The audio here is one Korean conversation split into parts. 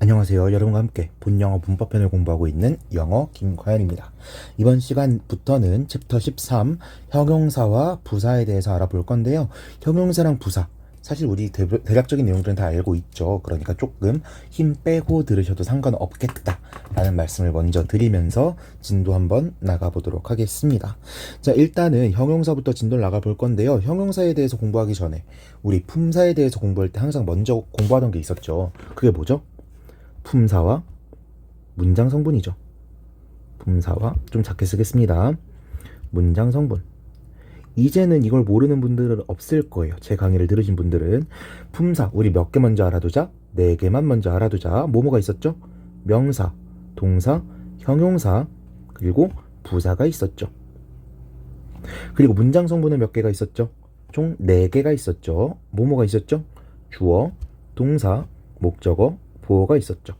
안녕하세요. 여러분과 함께 본영어 문법편을 공부하고 있는 영어 김과연입니다. 이번 시간부터는 챕터 13 형용사와 부사에 대해서 알아볼 건데요. 형용사랑 부사 사실 우리 대, 대략적인 내용들은 다 알고 있죠. 그러니까 조금 힘 빼고 들으셔도 상관없겠다 라는 말씀을 먼저 드리면서 진도 한번 나가보도록 하겠습니다. 자, 일단은 형용사부터 진도를 나가볼 건데요. 형용사에 대해서 공부하기 전에 우리 품사에 대해서 공부할 때 항상 먼저 공부하던 게 있었죠. 그게 뭐죠? 품사와 문장 성분이죠. 품사와 좀 작게 쓰겠습니다. 문장 성분. 이제는 이걸 모르는 분들은 없을 거예요. 제 강의를 들으신 분들은 품사 우리 몇 개 먼저 알아두자. 네 개만 먼저 알아두자. 뭐뭐가 있었죠? 명사, 동사, 형용사, 그리고 부사가 있었죠. 그리고 문장 성분은 몇 개가 있었죠? 총네 개가 있었죠. 뭐뭐가 있었죠? 주어, 동사, 목적어, 보어가 있었죠.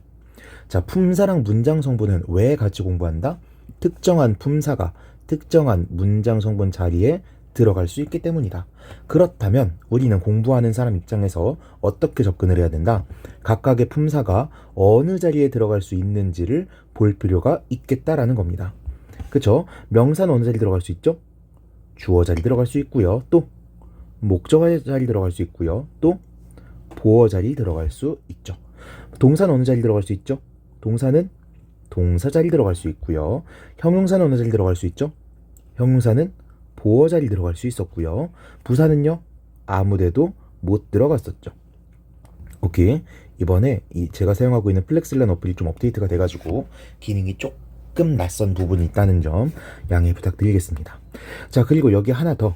자, 품사랑 문장 성분은 왜 같이 공부한다? 특정한 품사가 특정한 문장 성분 자리에 들어갈 수 있기 때문이다. 그렇다면 우리는 공부하는 사람 입장에서 어떻게 접근을 해야 된다? 각각의 품사가 어느 자리에 들어갈 수 있는지를 볼 필요가 있겠다라는 겁니다. 그쵸? 명사는 어느 자리 들어갈 수 있죠? 주어 자리 들어갈 수 있고요. 또 목적어 자리 들어갈 수 있고요. 또 보어 자리 들어갈 수 있죠. 동사는 어느 자리 들어갈 수 있죠? 동사는 동사 자리 들어갈 수 있고요. 형용사는 어느 자리 들어갈 수 있죠? 형용사는 보어 자리 들어갈 수 있었고요. 부사는요? 아무데도 못 들어갔었죠. 오케이. 이번에 이 제가 사용하고 있는 플렉슬란 어플이 좀 업데이트가 돼가지고 기능이 조금 낯선 부분이 있다는 점 양해 부탁드리겠습니다. 자, 그리고 여기 하나 더.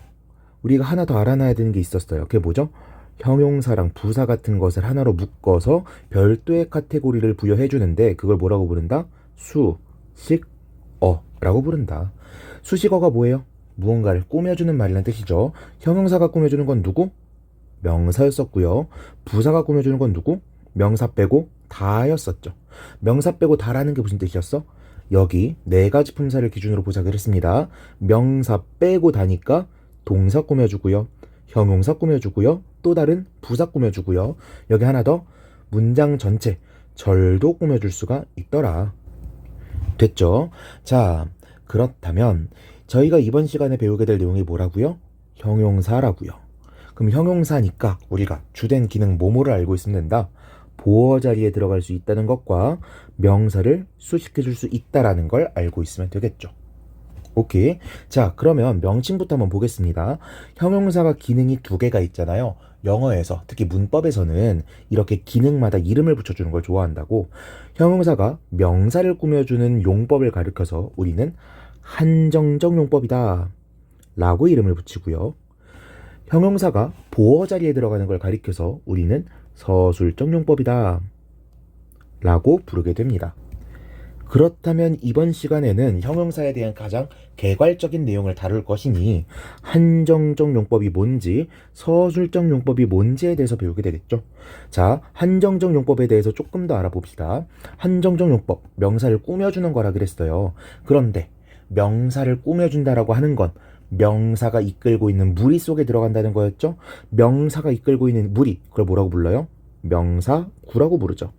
우리가 하나 더 알아놔야 되는 게 있었어요. 그게 뭐죠? 형용사랑 부사 같은 것을 하나로 묶어서 별도의 카테고리를 부여해 주는데 그걸 뭐라고 부른다? 수식어라고 부른다. 수식어가 뭐예요? 무언가를 꾸며주는 말이라는 뜻이죠. 형용사가 꾸며주는 건 누구? 명사였었고요. 부사가 꾸며주는 건 누구? 명사 빼고 다였었죠. 명사 빼고 다라는 게 무슨 뜻이었어? 여기 네 가지 품사를 기준으로 보자고 했습니다. 명사 빼고 다니까 동사 꾸며주고요. 형용사 꾸며주고요. 또 다른 부사 꾸며주고요. 여기 하나 더 문장 전체 절도 꾸며줄 수가 있더라. 됐죠? 자, 그렇다면 저희가 이번 시간에 배우게 될 내용이 뭐라고요? 형용사라고요. 그럼 형용사니까 우리가 주된 기능 뭐뭐를 알고 있으면 된다. 보어 자리에 들어갈 수 있다는 것과 명사를 수식해 줄 수 있다라는 걸 알고 있으면 되겠죠. 오케이. 자, 그러면 명칭부터 한번 보겠습니다. 형용사가 기능이 두 개가 있잖아요. 영어에서, 특히 문법에서는 이렇게 기능마다 이름을 붙여주는 걸 좋아한다고. 형용사가 명사를 꾸며주는 용법을 가리켜서 우리는 한정적 용법이다. 라고 이름을 붙이고요. 형용사가 보어 자리에 들어가는 걸 가리켜서 우리는 서술적 용법이다. 라고 부르게 됩니다. 그렇다면 이번 시간에는 형용사에 대한 가장 개괄적인 내용을 다룰 것이니 한정적 용법이 뭔지 서술적 용법이 뭔지에 대해서 배우게 되겠죠. 자, 한정적 용법에 대해서 조금 더 알아봅시다. 한정적 용법, 명사를 꾸며주는 거라 그랬어요. 그런데 명사를 꾸며준다라고 하는 건 명사가 이끌고 있는 무리 속에 들어간다는 거였죠. 명사가 이끌고 있는 무리, 그걸 뭐라고 불러요? 명사구라고 부르죠.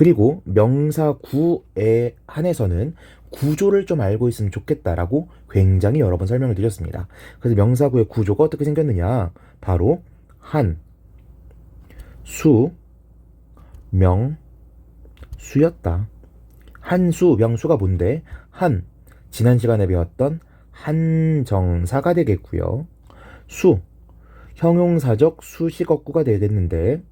그리고 명사 구에 한해서는 구조를 좀 알고 있으면 좋겠다라고 굉장히 여러 번 설명을 드렸습니다. 그래서 명사구의 구조가 어떻게 생겼느냐? 바로 한, 수, 명, 수였다. 한수, 명수가 뭔데? 한, 지난 시간에 배웠던 한정사가 되겠고요. 수, 형용사적 수식어구가 되겠는데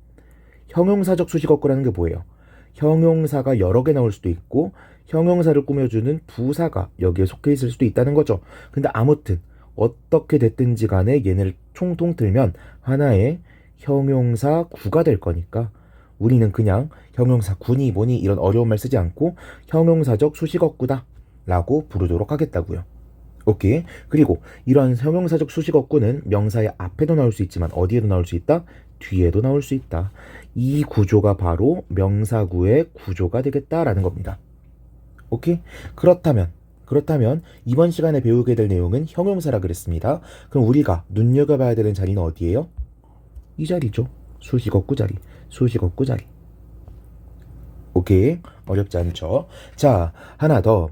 형용사적 수식어구라는 게 뭐예요? 형용사가 여러 개 나올 수도 있고 형용사를 꾸며주는 부사가 여기에 속해 있을 수도 있다는 거죠. 근데 아무튼 어떻게 됐든지 간에 얘네를 총통 틀면 하나의 형용사 구가 될 거니까 우리는 그냥 형용사 군이 뭐니 이런 어려운 말 쓰지 않고 형용사적 수식어구다 라고 부르도록 하겠다고요. 오케이. 그리고 이런 형용사적 수식어구는 명사의 앞에도 나올 수 있지만 어디에도 나올 수 있다? 뒤에도 나올 수 있다. 이 구조가 바로 명사구의 구조가 되겠다라는 겁니다. 오케이? 그렇다면 그렇다면 이번 시간에 배우게 될 내용은 형용사라 그랬습니다. 그럼 우리가 눈여겨봐야 되는 자리는 어디예요? 이 자리죠. 수식어 구 자리. 수식어 구 자리. 오케이. 어렵지 않죠. 자, 하나 더.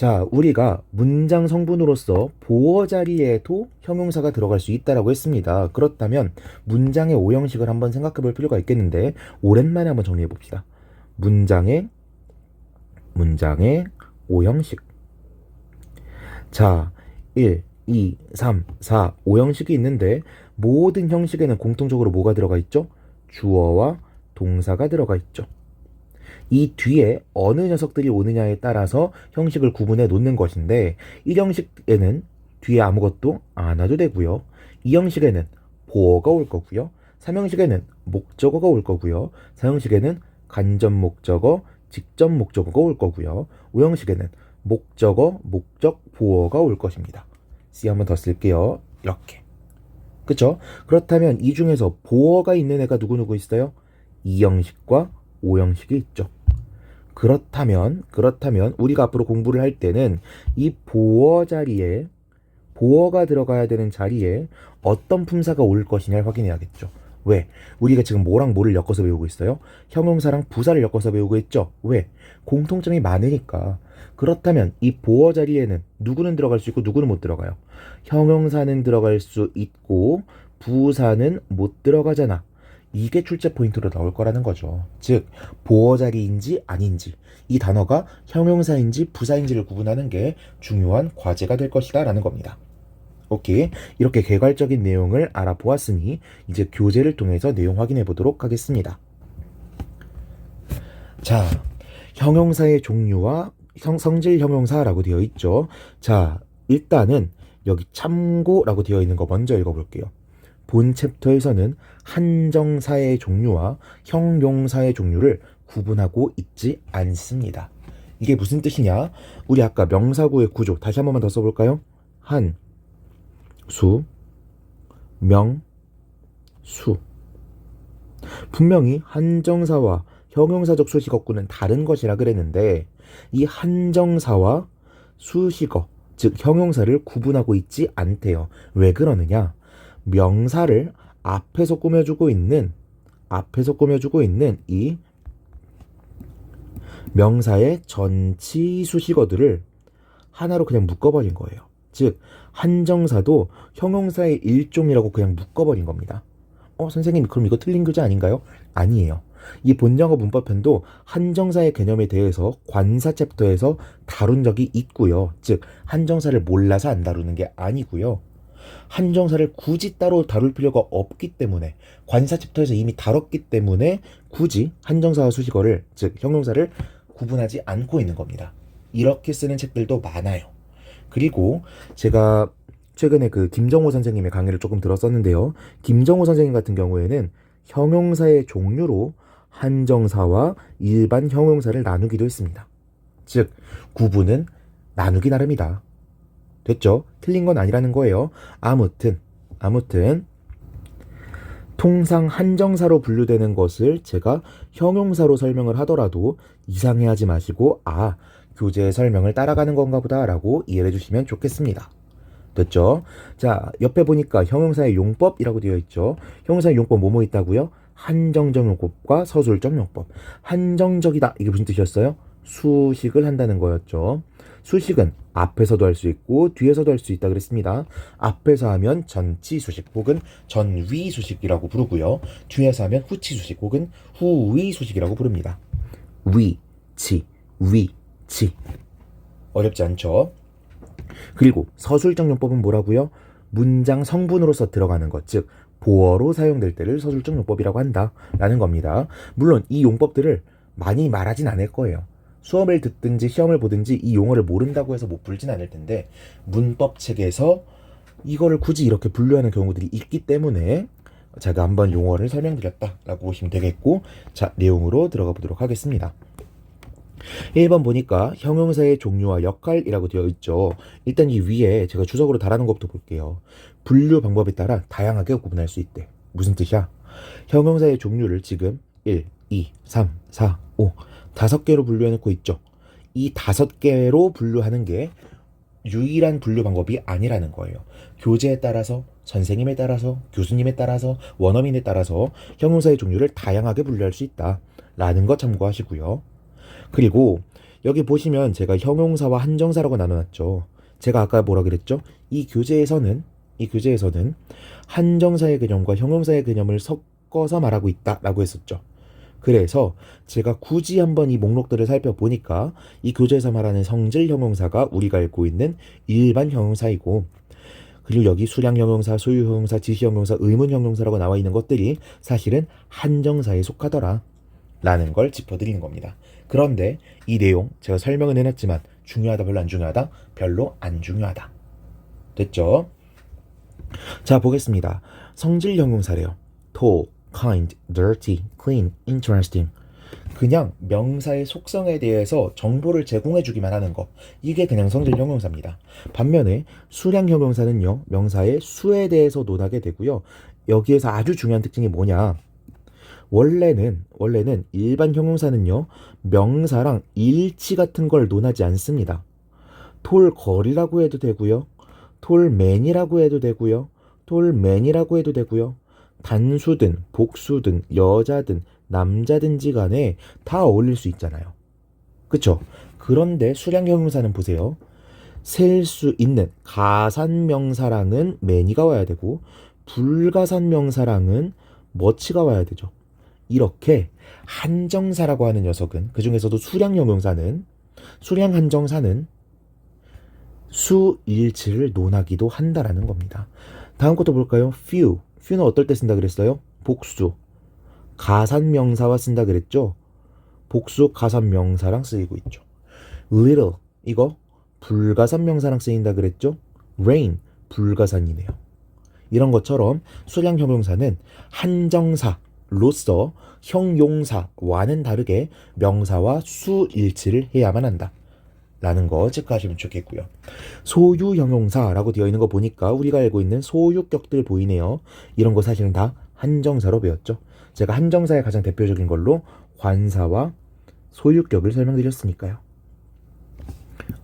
자, 우리가 문장 성분으로서 보어 자리에도 형용사가 들어갈 수 있다라고 했습니다. 그렇다면 문장의 오형식을 한번 생각해 볼 필요가 있겠는데 오랜만에 한번 정리해 봅시다. 문장의 문장의 오형식. 자, 1, 2, 3, 4, 5형식이 있는데 모든 형식에는 공통적으로 뭐가 들어가 있죠? 주어와 동사가 들어가 있죠. 이 뒤에 어느 녀석들이 오느냐에 따라서 형식을 구분해 놓는 것인데 이 형식에는 뒤에 아무것도 안 와도 되고요. 이 형식에는 보어가 올 거고요. 3형식에는 목적어가 올 거고요. 4형식에는 간접 목적어, 직접 목적어가 올 거고요. 5형식에는 목적어, 목적, 보어가 올 것입니다. C 한번 더 쓸게요. 이렇게. 그쵸? 그렇다면 이 중에서 보어가 있는 애가 누구누구 있어요? 2형식과 5형식이 있죠. 그렇다면, 그렇다면 우리가 앞으로 공부를 할 때는 이 보어 자리에, 보어가 들어가야 되는 자리에 어떤 품사가 올 것이냐를 확인해야겠죠. 왜? 우리가 지금 뭐랑 뭐를 엮어서 배우고 있어요? 형용사랑 부사를 엮어서 배우고 있죠. 왜? 공통점이 많으니까. 그렇다면 이 보어 자리에는 누구는 들어갈 수 있고 누구는 못 들어가요. 형용사는 들어갈 수 있고 부사는 못 들어가잖아. 이게 출제 포인트로 나올 거라는 거죠. 즉, 보어 자리인지 아닌지, 이 단어가 형용사인지 부사인지를 구분하는 게 중요한 과제가 될 것이다 라는 겁니다. 오케이. 이렇게 개괄적인 내용을 알아보았으니 이제 교재를 통해서 내용 확인해 보도록 하겠습니다. 자, 형용사의 종류와 성, 성질 형용사라고 되어 있죠. 자, 일단은 여기 참고라고 되어 있는 거 먼저 읽어볼게요. 본 챕터에서는 한정사의 종류와 형용사의 종류를 구분하고 있지 않습니다. 이게 무슨 뜻이냐? 우리 아까 명사구의 구조 다시 한 번만 더 써볼까요? 한, 수, 명, 수. 분명히 한정사와 형용사적 수식어구는 다른 것이라 그랬는데 이 한정사와 수식어, 즉 형용사를 구분하고 있지 않대요. 왜 그러느냐? 명사를 앞에서 꾸며주고 있는 앞에서 꾸며주고 있는 이 명사의 전치 수식어들을 하나로 그냥 묶어버린 거예요. 즉 한정사도 형용사의 일종이라고 그냥 묶어버린 겁니다. 어 선생님 그럼 이거 틀린 교재 아닌가요? 아니에요. 이 본영어 문법편도 한정사의 개념에 대해서 관사 챕터에서 다룬 적이 있고요. 즉 한정사를 몰라서 안 다루는 게 아니고요. 한정사를 굳이 따로 다룰 필요가 없기 때문에 관사 챕터에서 이미 다뤘기 때문에 굳이 한정사와 수식어를 즉 형용사를 구분하지 않고 있는 겁니다. 이렇게 쓰는 책들도 많아요. 그리고 제가 최근에 그 김정호 선생님의 강의를 조금 들었었는데요. 김정호 선생님 같은 경우에는 형용사의 종류로 한정사와 일반 형용사를 나누기도 했습니다. 즉, 구분은 나누기 나름이다. 됐죠? 틀린 건 아니라는 거예요. 아무튼, 아무튼, 통상 한정사로 분류되는 것을 제가 형용사로 설명을 하더라도 이상해 하지 마시고, 아, 교재의 설명을 따라가는 건가 보다라고 이해해 주시면 좋겠습니다. 됐죠? 자, 옆에 보니까 형용사의 용법이라고 되어 있죠. 형용사의 용법 뭐뭐 있다고요? 한정적 용법과 서술적 용법. 한정적이다. 이게 무슨 뜻이었어요? 수식을 한다는 거였죠. 수식은 앞에서도 할 수 있고 뒤에서도 할 수 있다 그랬습니다. 앞에서 하면 전치 수식 혹은 전위 수식이라고 부르고요. 뒤에서 하면 후치 수식 혹은 후위 수식이라고 부릅니다. 위, 치, 위, 치. 어렵지 않죠? 그리고 서술적 용법은 뭐라고요? 문장 성분으로서 들어가는 것, 즉 보어로 사용될 때를 서술적 용법이라고 한다라는 겁니다. 물론 이 용법들을 많이 말하진 않을 거예요. 수업을 듣든지 시험을 보든지 이 용어를 모른다고 해서 못 풀진 않을 텐데 문법 책에서 이거를 굳이 이렇게 분류하는 경우들이 있기 때문에 제가 한번 용어를 설명드렸다라고 보시면 되겠고 자 내용으로 들어가 보도록 하겠습니다. 1번 보니까 형용사의 종류와 역할이라고 되어 있죠. 일단 이 위에 제가 주석으로 달아놓은 것부터 볼게요. 분류 방법에 따라 다양하게 구분할 수 있대. 무슨 뜻이야? 형용사의 종류를 지금 1, 2, 3, 4, 5 다섯 개로 분류해 놓고 있죠. 이 다섯 개로 분류하는 게 유일한 분류 방법이 아니라는 거예요. 교재에 따라서, 선생님에 따라서, 교수님에 따라서, 원어민에 따라서 형용사의 종류를 다양하게 분류할 수 있다. 라는 거 참고하시고요. 그리고 여기 보시면 제가 형용사와 한정사라고 나눠놨죠. 제가 아까 뭐라 그랬죠? 이 교재에서는 이 교재에서는 한정사의 개념과 형용사의 개념을 섞어서 말하고 있다라고 했었죠. 그래서 제가 굳이 한번 이 목록들을 살펴보니까 이 교재에서 말하는 성질 형용사가 우리가 알고 있는 일반 형용사이고 그리고 여기 수량 형용사, 소유 형용사, 지시 형용사, 의문 형용사라고 나와 있는 것들이 사실은 한정사에 속하더라. 라는 걸 짚어드리는 겁니다. 그런데 이 내용 제가 설명은 해놨지만 중요하다 별로 안 중요하다 별로 안 중요하다. 됐죠? 자 보겠습니다. 성질 형용사래요. tall, kind, dirty, clean, interesting. 그냥 명사의 속성에 대해서 정보를 제공해 주기만 하는 거. 이게 그냥 성질 형용사입니다. 반면에 수량 형용사는요. 명사의 수에 대해서 논하게 되고요. 여기에서 아주 중요한 특징이 뭐냐? 원래는 원래는 일반 형용사는요. 명사랑 일치 같은 걸 논하지 않습니다. 톨거리라고 해도 되고요. 톨맨이라고 해도 되고요. 톨맨이라고 해도 되고요. 단수든 복수든 여자든 남자든지 간에 다 어울릴 수 있잖아요. 그쵸? 그런데 수량 형용사는 보세요. 셀 수 있는 가산 명사랑은 매니가 와야 되고 불가산 명사랑은 머치가 와야 되죠. 이렇게 한정사라고 하는 녀석은 그 중에서도 수량 형용사는 수량 한정사는 수일치를 논하기도 한다라는 겁니다. 다음 것도 볼까요? few. Few는 어떨 때 쓴다 그랬어요? 복수. 가산 명사와 쓴다 그랬죠? 복수 가산 명사랑 쓰이고 있죠. little. 이거 불가산 명사랑 쓰인다 그랬죠? rain. 불가산이네요. 이런 것처럼 수량 형용사는 한정사로서 형용사와는 다르게 명사와 수일치를 해야만 한다. 라는 거 체크하시면 좋겠고요. 소유 형용사라고 되어 있는 거 보니까 우리가 알고 있는 소유격들 보이네요. 이런 거 사실은 다 한정사로 배웠죠. 제가 한정사의 가장 대표적인 걸로 관사와 소유격을 설명드렸으니까요.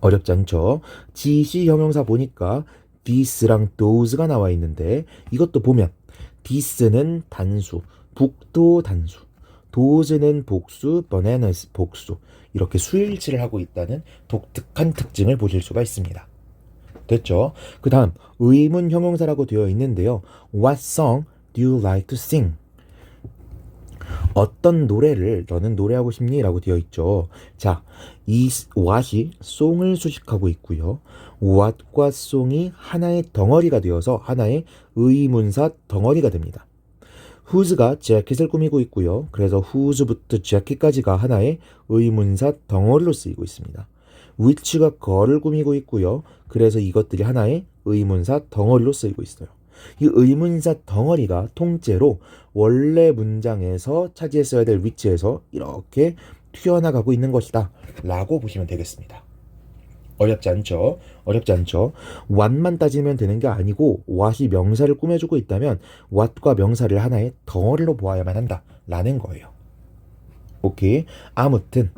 어렵지 않죠? 지시 형용사 보니까 this랑 those가 나와 있는데 이것도 보면 this는 단수, 북도 단수, those는 복수, bananas 복수 이렇게 수일치를 하고 있다는 독특한 특징을 보실 수가 있습니다. 됐죠? 그 다음 의문 형용사라고 되어 있는데요. What song do you like to sing? 어떤 노래를 너는 노래하고 싶니? 라고 되어 있죠. 자, 이 what이 송을 수식하고 있고요. what과 송이 하나의 덩어리가 되어서 하나의 의문사 덩어리가 됩니다. Whose가 재킷을 꾸미고 있고요. 그래서 whose부터 재킷까지가 하나의 의문사 덩어리로 쓰이고 있습니다. which가 거를 꾸미고 있고요. 그래서 이것들이 하나의 의문사 덩어리로 쓰이고 있어요. 이 의문사 덩어리가 통째로 원래 문장에서 차지했어야 될 위치에서 이렇게 튀어나가고 있는 것이다. 라고 보시면 되겠습니다. 어렵지 않죠? 어렵지 않죠? what만 따지면 되는 게 아니고 what이 명사를 꾸며주고 있다면 what과 명사를 하나의 덩어리로 보아야만 한다. 라는 거예요. 오케이. 아무튼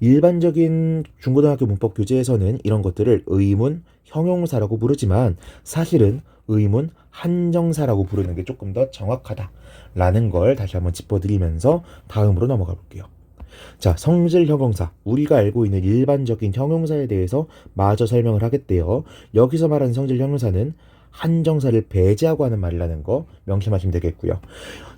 일반적인 중고등학교 문법 교재에서는 이런 것들을 의문, 형용사라고 부르지만 사실은 의문, 한정사라고 부르는 게 조금 더 정확하다라는 걸 다시 한번 짚어드리면서 다음으로 넘어가 볼게요. 자, 성질 형용사. 우리가 알고 있는 일반적인 형용사에 대해서 마저 설명을 하겠대요. 여기서 말하는 성질 형용사는 한정사를 배제하고 하는 말이라는 거 명심하시면 되겠고요.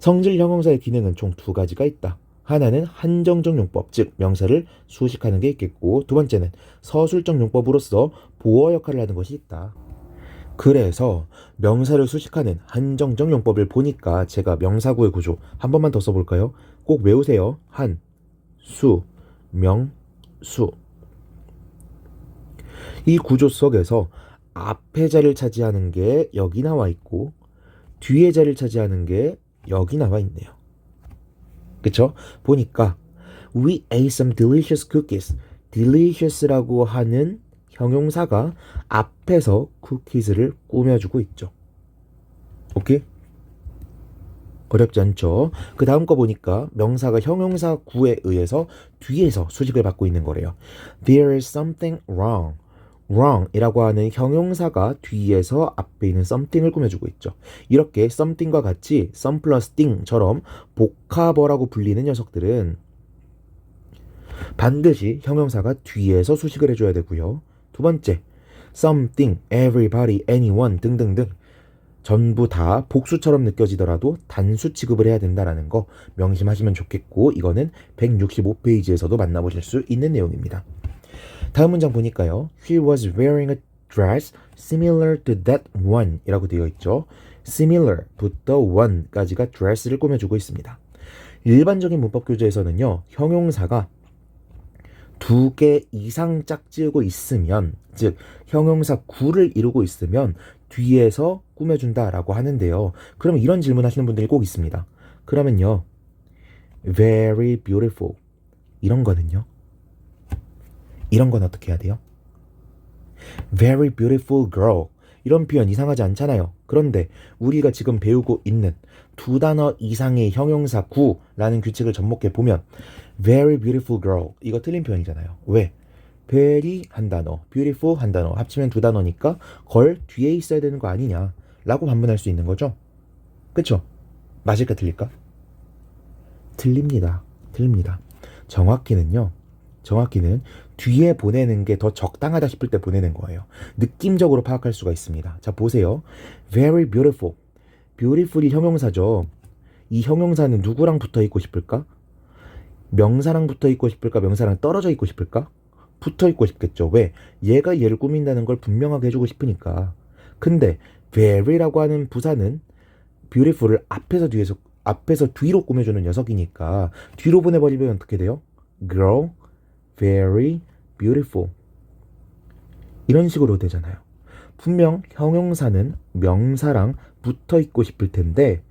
성질 형용사의 기능은 총 두 가지가 있다. 하나는 한정적 용법, 즉 명사를 수식하는 게 있겠고 두 번째는 서술적 용법으로서 보어 역할을 하는 것이 있다. 그래서 명사를 수식하는 한정적 용법을 보니까 제가 명사구의 구조 한 번만 더 써볼까요? 꼭 외우세요. 한, 수, 명, 수. 이 구조 속에서 앞에 자리를 차지하는 게 여기 나와 있고 뒤에 자리를 차지하는 게 여기 나와 있네요. 그쵸? 보니까 We ate some delicious cookies. delicious라고 하는 형용사가 앞에서 쿠키즈를 꾸며주고 있죠. 오케이? 어렵지 않죠? 그 다음 거 보니까 명사가 형용사 구에 의해서 뒤에서 수식을 받고 있는 거래요. There is something wrong. wrong 이라고 하는 형용사가 뒤에서 앞에 있는 something을 꾸며주고 있죠. 이렇게 something과 같이 some plus thing처럼 복합어라고 불리는 녀석들은 반드시 형용사가 뒤에서 수식을 해줘야 되고요. 두 번째, something, everybody, anyone 등등등 전부 다 복수처럼 느껴지더라도 단수 취급을 해야 된다라는 거 명심하시면 좋겠고 이거는 165페이지에서도 만나보실 수 있는 내용입니다. 다음 문장 보니까요. He was wearing a dress similar to that one 이라고 되어 있죠. similar부터 one까지가 dress를 꾸며주고 있습니다. 일반적인 문법 교재에서는요. 형용사가 두 개 이상 짝지우고 있으면 즉 형용사 구를 이루고 있으면 뒤에서 꾸며준다라고 하는데요. 그러면 이런 질문 하시는 분들이 꼭 있습니다. 그러면요. very beautiful 이런 거는요. 이런 건 어떻게 해야 돼요? very beautiful girl 이런 표현 이상하지 않잖아요. 그런데 우리가 지금 배우고 있는 두 단어 이상의 형용사 구라는 규칙을 접목해 보면 very beautiful girl 이거 틀린 표현이잖아요. 왜? Very 한 단어, beautiful 한 단어 합치면 두 단어니까 걸 뒤에 있어야 되는 거 아니냐 라고 반문할 수 있는 거죠. 그쵸? 맞을까 틀릴까? 틀립니다. 틀립니다. 정확히는요. 정확히는 뒤에 보내는 게 더 적당하다 싶을 때 보내는 거예요. 느낌적으로 파악할 수가 있습니다. 자, 보세요. very beautiful. beautiful이 형용사죠. 이 형용사는 누구랑 붙어 있고 싶을까? 명사랑 붙어 있고 싶을까? 명사랑 떨어져 있고 싶을까? 붙어 있고 싶겠죠. 왜? 얘가 얘를 꾸민다는 걸 분명하게 해주고 싶으니까. 근데 very라고 하는 부사는 beautiful을 앞에서 뒤에서 앞에서 뒤로 꾸며주는 녀석이니까 뒤로 보내버리면 어떻게 돼요? girl, very beautiful 이런 식으로 되잖아요. 분명 형용사는 명사랑 붙어 있고 싶을 텐데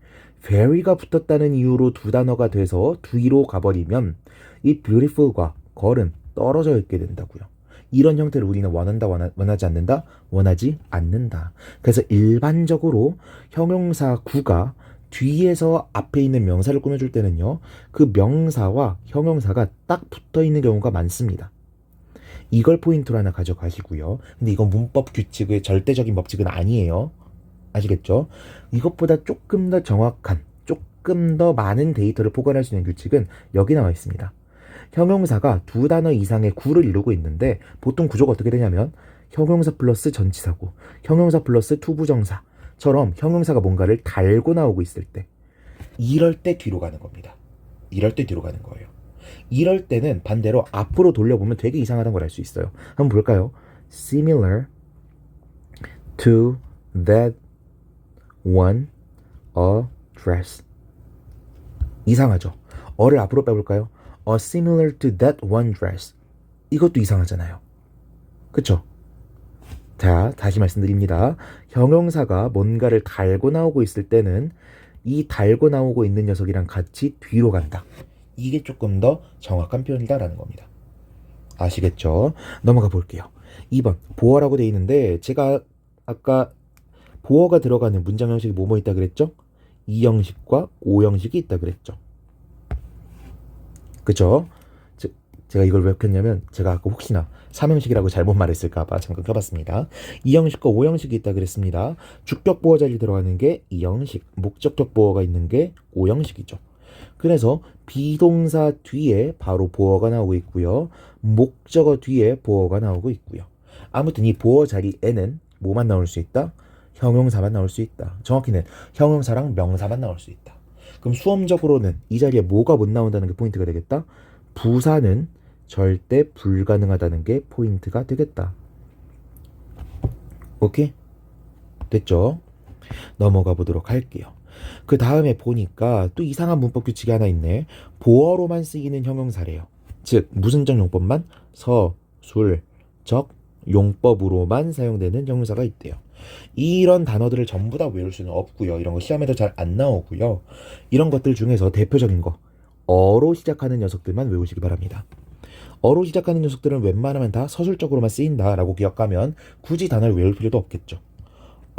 very가 붙었다는 이유로 두 단어가 돼서 뒤로 가버리면 이 beautiful과 걸은 떨어져 있게 된다고요. 이런 형태를 우리는 원한다, 원하, 원하 지 않는다, 원하지 않는다. 그래서 일반적으로 형용사 구가 뒤에서 앞에 있는 명사를 꾸며줄 때는요, 그 명사와 형용사가 딱 붙어 있는 경우가 많습니다. 이걸 포인트로 하나 가져가시고요. 근데 이건 문법 규칙의 절대적인 법칙은 아니에요. 아시겠죠? 이것보다 조금 더 정확한, 조금 더 많은 데이터를 포괄할 수 있는 규칙은 여기 나와 있습니다. 형용사가 두 단어 이상의 구를 이루고 있는데 보통 구조가 어떻게 되냐면 형용사 플러스 전치사고 형용사 플러스 투부정사처럼 형용사가 뭔가를 달고 나오고 있을 때 이럴 때 뒤로 가는 겁니다. 이럴 때 뒤로 가는 거예요. 이럴 때는 반대로 앞으로 돌려보면 되게 이상하다는 걸 알 수 있어요. 한번 볼까요? similar to that one a dress 이상하죠. 어를 앞으로 빼볼까요? A similar to that one dress. 이것도 이상하잖아요. 그쵸? 자, 다시 말씀드립니다. 형용사가 뭔가를 달고 나오고 있을 때는 이 달고 나오고 있는 녀석이랑 같이 뒤로 간다. 이게 조금 더 정확한 표현이다라는 겁니다. 아시겠죠? 넘어가 볼게요. 2번, 보어라고 돼 있는데, 제가 아까 보어가 들어가는 문장 형식이 뭐뭐 있다 그랬죠? 이 형식과 오 형식이 있다 그랬죠. 그죠? 즉, 제가 이걸 왜 켰냐면 제가 아까 혹시나 3형식이라고 잘못 말했을까봐 잠깐 켜봤습니다. 2형식과 5형식이 있다 그랬습니다. 주격 보어 자리 들어가는 게 2형식, 목적격 보어가 있는 게 5형식이죠. 그래서 비동사 뒤에 바로 보어가 나오고 있고요. 목적어 뒤에 보어가 나오고 있고요. 아무튼 이 보어 자리에는 뭐만 나올 수 있다? 형용사만 나올 수 있다. 정확히는 형용사랑 명사만 나올 수 있다. 그럼 수험적으로는 이 자리에 뭐가 못 나온다는 게 포인트가 되겠다. 부사는 절대 불가능하다는 게 포인트가 되겠다. 오케이? 됐죠? 넘어가 보도록 할게요. 그 다음에 보니까 또 이상한 문법 규칙이 하나 있네. 보어로만 쓰이는 형용사래요. 즉, 무슨적 용법만 서, 술, 적, 용법으로만 사용되는 형용사가 있대요. 이런 단어들을 전부 다 외울 수는 없고요. 이런 거 시험에도 잘 안 나오고요. 이런 것들 중에서 대표적인 거 어로 시작하는 녀석들만 외우시기 바랍니다. 어로 시작하는 녀석들은 웬만하면 다 서술적으로만 쓰인다라고 기억하면 굳이 단어를 외울 필요도 없겠죠.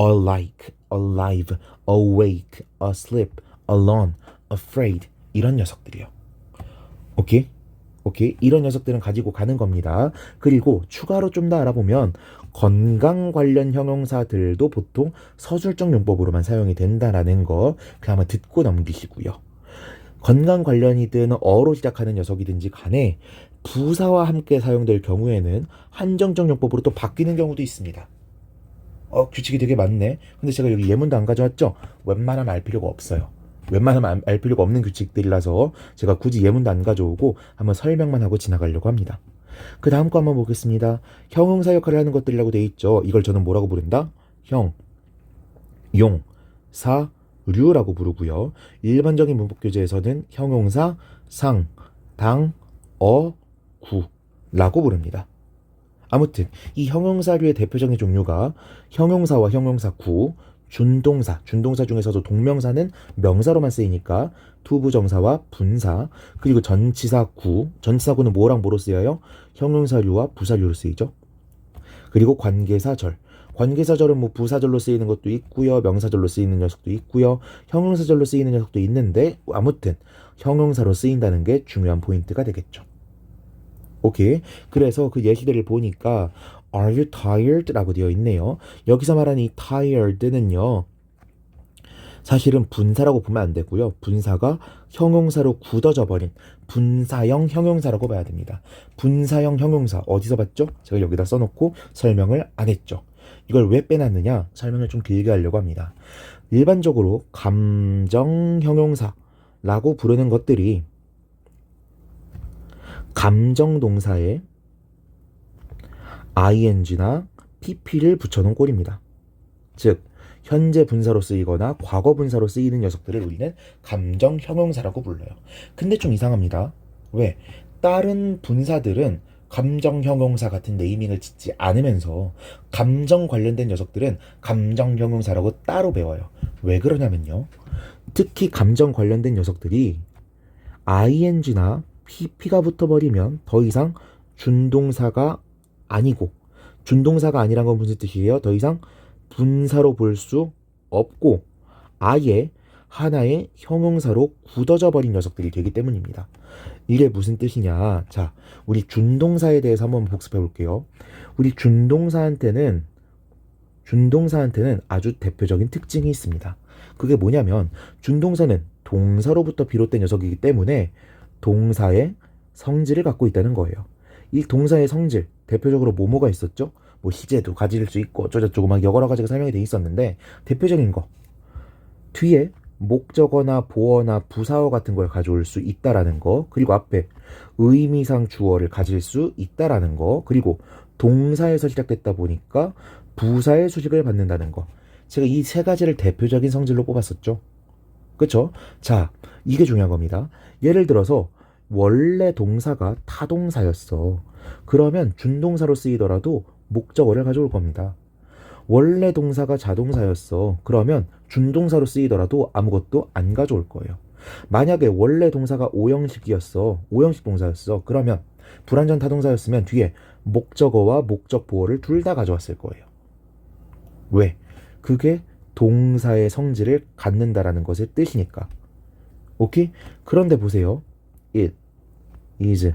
alike, alive, awake, asleep, alone, afraid 이런 녀석들이요. 오케이? 오케이? 이런 녀석들은 가지고 가는 겁니다. 그리고 추가로 좀 더 알아보면 건강 관련 형용사들도 보통 서술적 용법으로만 사용이 된다라는 거 그냥 듣고 넘기시고요. 건강 관련이든 어로 시작하는 녀석이든지 간에 부사와 함께 사용될 경우에는 한정적 용법으로 또 바뀌는 경우도 있습니다. 어, 규칙이 되게 많네. 근데 제가 여기 예문도 안 가져왔죠? 웬만하면 알 필요가 없어요. 웬만하면 알- 알 필요가 없는 규칙들이라서 제가 굳이 예문도 안 가져오고 한번 설명만 하고 지나가려고 합니다. 그 다음 거 한번 보겠습니다. 형용사 역할을 하는 것들이라고 돼 있죠. 이걸 저는 뭐라고 부른다? 형, 용, 사, 류라고 부르고요. 일반적인 문법 교재에서는 형용사, 상, 당, 어, 구라고 부릅니다. 아무튼 이 형용사류의 대표적인 종류가 형용사와 형용사 구, 준동사, 준동사 중에서도 동명사는 명사로만 쓰이니까 투부정사와 분사, 그리고 전치사 구, 전치사 구는 뭐랑 뭐로 쓰여요? 형용사류와 부사류로 쓰이죠. 그리고 관계사절, 관계사절은 뭐 부사절로 쓰이는 것도 있고요, 명사절로 쓰이는 녀석도 있고요, 형용사절로 쓰이는 녀석도 있는데 아무튼 형용사로 쓰인다는 게 중요한 포인트가 되겠죠. 오케이. 그래서 그 예시들을 보니까 Are you tired? 라고 되어 있네요. 여기서 말하는 이 tired는요. 사실은 분사라고 보면 안 되고요. 분사가 형용사로 굳어져 버린 분사형 형용사라고 봐야 됩니다. 분사형 형용사 어디서 봤죠? 제가 여기다 써놓고 설명을 안 했죠. 이걸 왜 빼놨느냐? 설명을 좀 길게 하려고 합니다. 일반적으로 감정 형용사라고 부르는 것들이 감정 동사에 ing나 pp를 붙여놓은 꼴입니다. 즉 현재 분사로 쓰이거나 과거 분사로 쓰이는 녀석들을 우리는 감정 형용사라고 불러요. 근데 좀 이상합니다. 왜? 다른 분사들은 감정 형용사 같은 네이밍을 짓지 않으면서 감정 관련된 녀석들은 감정 형용사라고 따로 배워요. 왜 그러냐면요. 특히 감정 관련된 녀석들이 ing나 pp가 붙어버리면 더 이상 준동사가 아니고 준동사가 아니란 건 무슨 뜻이에요? 더 이상 분사로 볼 수 없고 아예 하나의 형용사로 굳어져 버린 녀석들이 되기 때문입니다. 이게 무슨 뜻이냐? 자, 우리 준동사에 대해서 한번 복습해 볼게요. 우리 준동사한테는 준동사한테는 아주 대표적인 특징이 있습니다. 그게 뭐냐면 준동사는 동사로부터 비롯된 녀석이기 때문에 동사의 성질을 갖고 있다는 거예요. 이 동사의 성질 대표적으로 뭐뭐가 있었죠? 뭐 시제도 가질 수 있고 어쩌고저쩌고 막 여러 가지가 설명이 돼 있었는데 대표적인 거. 뒤에 목적어나 보어나 부사어 같은 걸 가져올 수 있다라는 거 그리고 앞에 의미상 주어를 가질 수 있다라는 거 그리고 동사에서 시작됐다 보니까 부사의 수식을 받는다는 거. 제가 이 세 가지를 대표적인 성질로 뽑았었죠. 그쵸? 자 이게 중요한 겁니다. 예를 들어서 원래 동사가 타동사였어 그러면 준동사로 쓰이더라도 목적어를 가져올 겁니다. 원래 동사가 자동사였어. 그러면 준동사로 쓰이더라도 아무것도 안 가져올 거예요. 만약에 원래 동사가 오형식이었어. 오형식 동사였어. 그러면 불완전 타동사였으면 뒤에 목적어와 목적 보어를 둘 다 가져왔을 거예요. 왜? 그게 동사의 성질을 갖는다라는 것의 뜻이니까. 오케이? 그런데 보세요. It is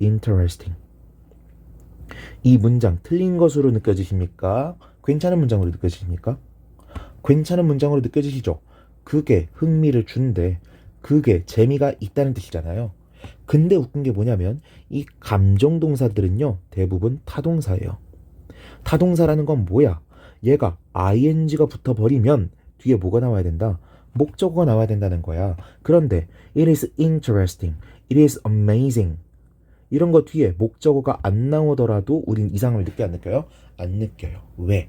interesting. 이 문장 틀린 것으로 느껴지십니까? 괜찮은 문장으로 느껴지십니까? 괜찮은 문장으로 느껴지시죠? 그게 흥미를 준대. 그게 재미가 있다는 뜻이잖아요. 근데 웃긴 게 뭐냐면 이 감정 동사들은요 대부분 타동사예요. 타동사라는 건 뭐야? 얘가 ing가 붙어 버리면 뒤에 뭐가 나와야 된다? 목적어가 나와야 된다는 거야. 그런데 it is interesting, it is amazing 이런 거 뒤에 목적어가 안 나오더라도 우린 이상을 느껴 안 느껴요? 안 느껴요. 왜?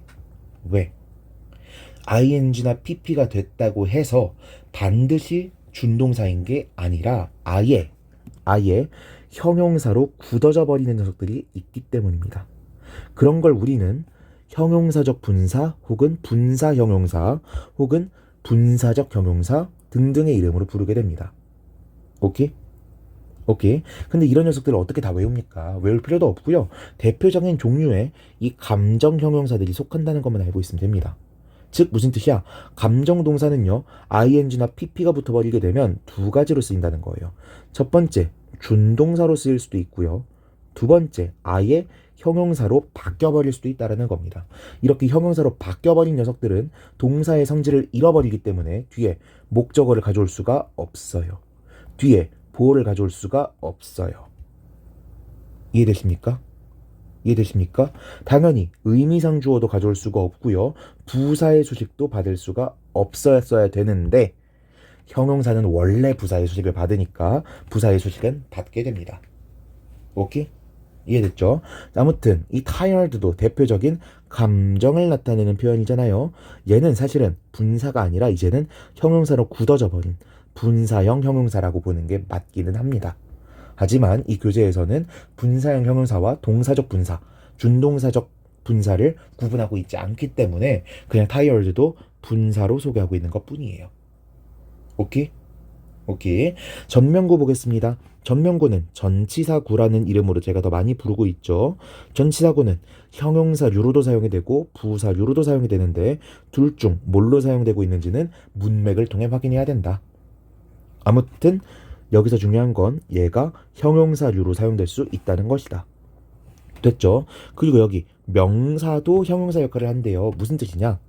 왜? ing나 pp가 됐다고 해서 반드시 준동사인 게 아니라 아예 아예 형용사로 굳어져 버리는 녀석들이 있기 때문입니다. 그런 걸 우리는 형용사적 분사 혹은 분사 형용사 혹은 분사적 형용사 등등의 이름으로 부르게 됩니다. 오케이? 오케이. 근데 이런 녀석들을 어떻게 다 외웁니까? 외울 필요도 없고요. 대표적인 종류의 이 감정 형용사들이 속한다는 것만 알고 있으면 됩니다. 즉 무슨 뜻이야? 감정 동사는요. ing나 pp가 붙어버리게 되면 두 가지로 쓰인다는 거예요. 첫 번째, 준동사로 쓰일 수도 있고요. 두 번째, 아예 형용사로 바뀌어버릴 수도 있다는 겁니다. 이렇게 형용사로 바뀌어버린 녀석들은 동사의 성질을 잃어버리기 때문에 뒤에 목적어를 가져올 수가 없어요. 뒤에 보호를 가져올 수가 없어요. 이해되십니까? 이해되십니까? 당연히 의미상 주어도 가져올 수가 없고요. 부사의 수식도 받을 수가 없었어야 되는데 형용사는 원래 부사의 수식을 받으니까 부사의 수식은 받게 됩니다. 오케이? 이해됐죠? 아무튼 이 tired도 대표적인 감정을 나타내는 표현이잖아요. 얘는 사실은 분사가 아니라 이제는 형용사로 굳어져 버린 분사형 형용사라고 보는 게 맞기는 합니다. 하지만 이 교재에서는 분사형 형용사와 동사적 분사, 준동사적 분사를 구분하고 있지 않기 때문에 그냥 tired도 분사로 소개하고 있는 것 뿐이에요. 오케이? 오케이. 전면구 보겠습니다. 전면구는 전치사구라는 이름으로 제가 더 많이 부르고 있죠. 전치사구는 형용사류로도 사용이 되고 부사류로도 사용이 되는데 둘 중 뭘로 사용되고 있는지는 문맥을 통해 확인해야 된다. 아무튼 여기서 중요한 건 얘가 형용사류로 사용될 수 있다는 것이다. 됐죠? 그리고 여기 명사도 형용사 역할을 한대요. 무슨 뜻이냐?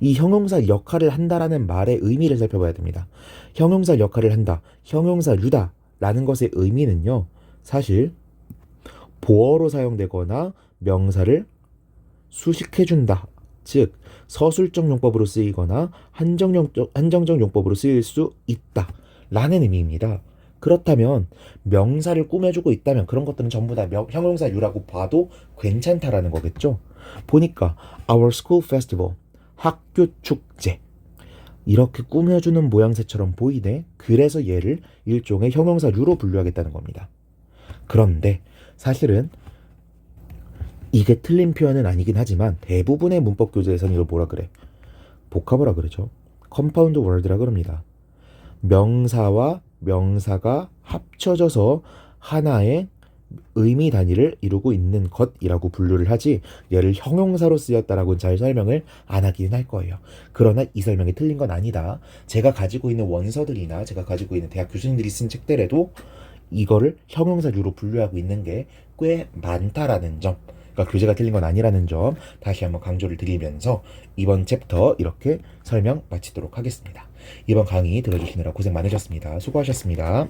이 형용사 역할을 한다라는 말의 의미를 살펴봐야 됩니다. 형용사 역할을 한다, 형용사류다 라는 것의 의미는요. 사실 보어로 사용되거나 명사를 수식해준다. 즉 서술적 용법으로 쓰이거나 한정적, 한정적 용법으로 쓰일 수 있다. 라는 의미입니다. 그렇다면 명사를 꾸며주고 있다면 그런 것들은 전부 다 명- 형용사 유라고 봐도 괜찮다라는 거겠죠. 보니까 Our School Festival 학교 축제 이렇게 꾸며주는 모양새처럼 보이네. 그래서 얘를 일종의 형용사류로 분류하겠다는 겁니다. 그런데 사실은 이게 틀린 표현은 아니긴 하지만 대부분의 문법 교재에서는 이걸 뭐라 그래? 복합어라 그러죠. 컴파운드 월드라 그럽니다. 명사와 명사가 합쳐져서 하나의 의미 단위를 이루고 있는 것이라고 분류를 하지 얘를 형용사로 쓰였다라고는 잘 설명을 안 하기는 할 거예요. 그러나 이 설명이 틀린 건 아니다. 제가 가지고 있는 원서들이나 제가 가지고 있는 대학 교수님들이 쓴 책들에도 이거를 형용사류로 분류하고 있는 게 꽤 많다라는 점. 그러니까 교재가 틀린 건 아니라는 점 다시 한번 강조를 드리면서 이번 챕터 이렇게 설명 마치도록 하겠습니다. 이번 강의 들어주시느라 고생 많으셨습니다. 수고하셨습니다.